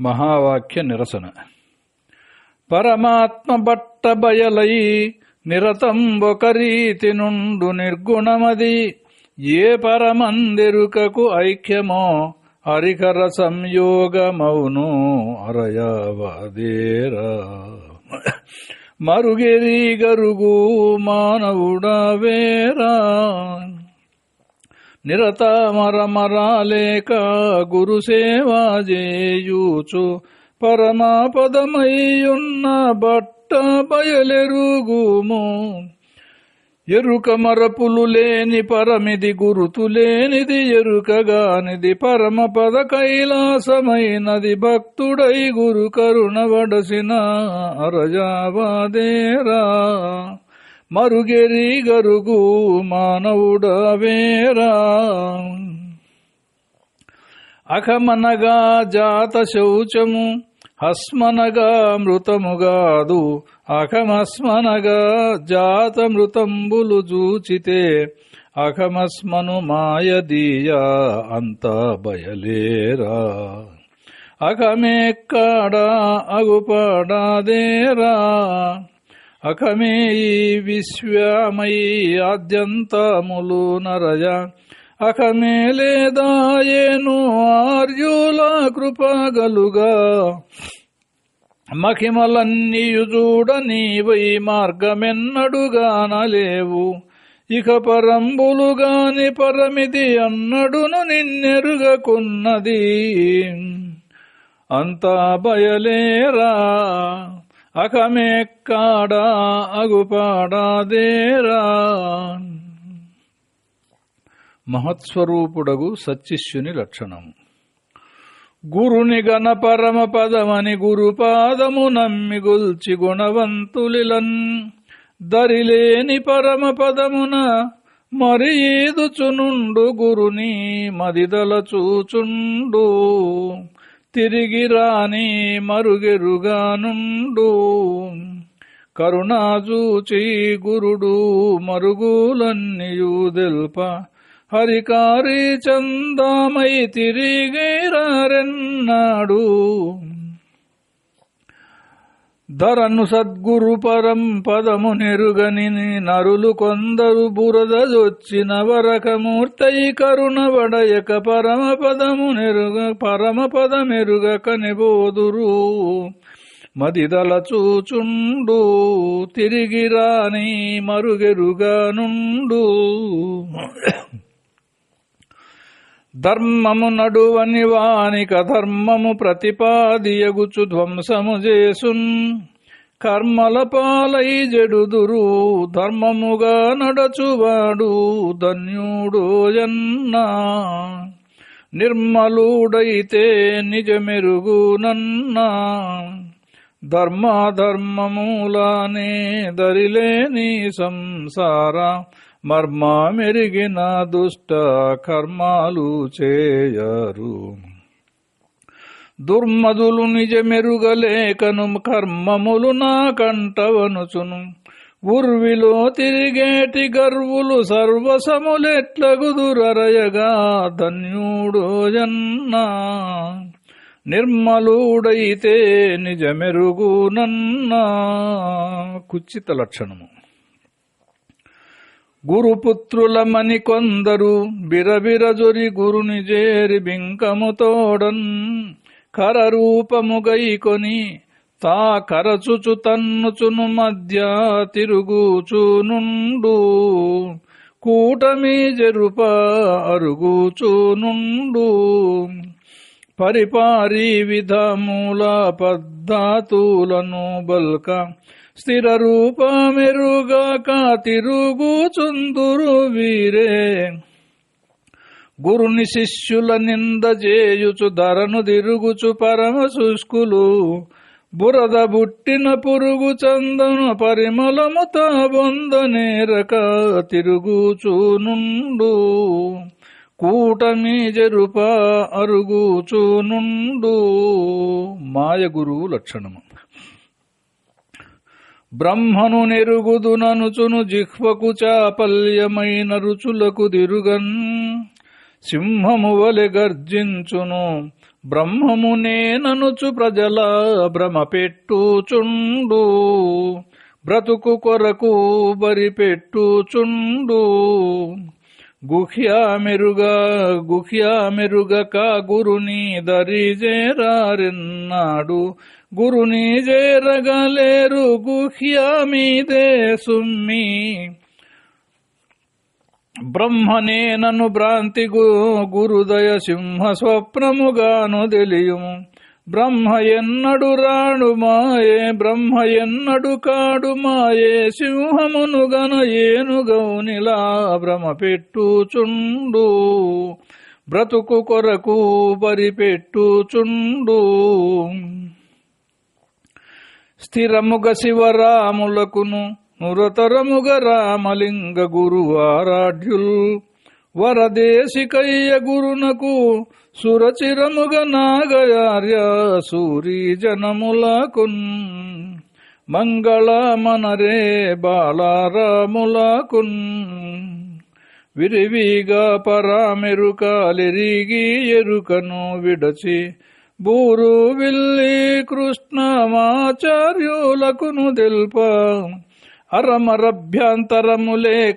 మహావాక్య నిరసన. పరమాత్మ బట్ట బయలై నిరతం ఒకరీతి నుండు నిర్గుణమది ఏ పరమందెరుకకు ఐక్యమో హరికర సంయోగమౌను అరయవదేరా. మరుగెరి గరుగు మానవుడా వేరా. నిరత మరమరాలేక గురు సేవా చేయూచు పరమాపదమయ్యున్న బట్ట బయలెరుగుము. ఎరుక మరపులు లేని పరమిది గురుతు లేనిది ఎరుకగానిది పరమ పద కైలాసమైనది భక్తుడై గురు కరుణ వడసిన అరజావాదేరా. మరుగెరి గరుగు మానవుడవేరా. అఖమనగా జాత శౌచము హస్మనగా మృతముగాదు అఖమస్మనగా జాత మృతంబులు జూచితే అఖమస్మను మాయదీయ అంత బయలేరా. అఖమేక్కడా అగుపడాదేరా అఖమే ఈ ఆద్యంతములు నరయ. అఖమే లేదాయేను ఆర్యుల కృపగలుగా మహిమలన్నీయు చూడ నీవై మార్గమెన్నడుగానలేవు. ఇక పరంబులుగాని పరమిది అన్నడును నిన్నెరుగకున్నది. అంతా బయలేరా? అకమెక్కాడా అగుపాడాదేరా మహత్స్వరూపుడగు సచ్చిష్యుని లక్షణము. గురుని గణ పరమ పదమని గురుపాదము నమ్మి గుల్చి గుణవంతులిలన్. దరిలేని పరమ పదమున మరి ఏదుచునుండు గురుని మదిదల చూచుండు. తిరిగి రాని మరుగెరుగానుండు. కరుణాజూచి గురుడు మరుగులన్నీయు దెల్ప హరికారి చందామై తిరిగిరారెన్నాడు ధరను సద్గురు పరం పదము నెరుగని నరులు కొందరు బురదొచ్చిన వరకమూర్తయి కరుణ వడయక పరమ పదము నెరుగ పరమ పదమెరుగక నిబోదురు. మదిదల చూచుండు తిరిగిరాని మరుగెరుగా నుండు ధర్మము నడువని వానిక ధర్మము ప్రతిపాదియగుచు ధ్వంసము చేసున్. కర్మల పాలై జడుదురు ధర్మముగా నడచువాడు ధన్యుడు జన్నా నిర్మలుడైతే నిజమెరుగునన్నా. ధర్మాధర్మమూలానే దరిలేని సంసార మర్మ మెరిగిన దుష్ట కర్మాలు చేయరు. దుర్మదులు నిజమెరుగలేకను కర్మములు నా కంటవనుచును. ఉర్విలో తిరిగేటి గర్వులు సర్వసములెట్లగుదురయగా ధన్యుడో జన్నా. నిర్మలుడైతే నిజమెరుగునన్నా. కుచిత లక్షణము. గురుపుత్రులమని కొందరు బిరబిరజొరి గురుని జేరి బింకముతోడన్ కరరూపముగైకొని తా కరచుచు తన్నుచును మధ్య తిరుగుచునుండు. కూటమి జరుప అరుగుచూనుండు. పరిపారి విధమూల పద్ధతులను బల్క స్థిర రూపమెరుగాక తిరుగుచుందురు వీరే. గురుని శిష్యుల నింద చేయుచు ధరను తిరుగుచు పరమ శుష్కులు. బురద బుట్టిన పురుగు చందను పరిమళముత బొందనేరక తిరుగుచునుండు కూటమి జరుప అరుగుచూనుండు మాయ గురువు లక్షణము. బ్రహ్మను నెరుగుదుననుచును జిహ్వకు చాపల్యమైన రుచులకు దిరుగన్ సింహము వలె గర్జించును బ్రహ్మము నేననుచు ప్రజల భ్రమ పెట్టుచుండు. బ్రతుకు కొరకు బరిపెట్టుచుండు పెట్టుచుండు మెరుగ మెరుగా మెరుగక గురుని దరి చేరారెన్నాడు గురుని జేరగలేరు గుహ్యా మీదే సుమ్మి. బ్రహ్మనే నన్ను భ్రాంతి గు- గురుదయ సింహ స్వప్నముగాను తెలియుము. బ్రహ్మ ఎన్నడు రాడు మాయే బ్రహ్మ ఎన్నడు కాడు మాయే సింహమును గన ఏనుగౌనిలా భ్రమ పెట్టుచుండు. బ్రతుకు కొరకు పరిపెట్టుచుండు స్థిరముగ శివరాములకును నురతరముగ రామలింగ గురువారాఢ్యుల్ వరదేశికయ్య గురునకు సురచిరముగ నాగయార్య సూరి జనములకున్. మంగళమనరే బాలారాములకున్. విరివిగా పరామెరుకాలిరిగి ఎరుకను విడచి బూరు విల్లి కృష్ణమాచార్యులకును తెల్ప. అరమరభ్యంతరములే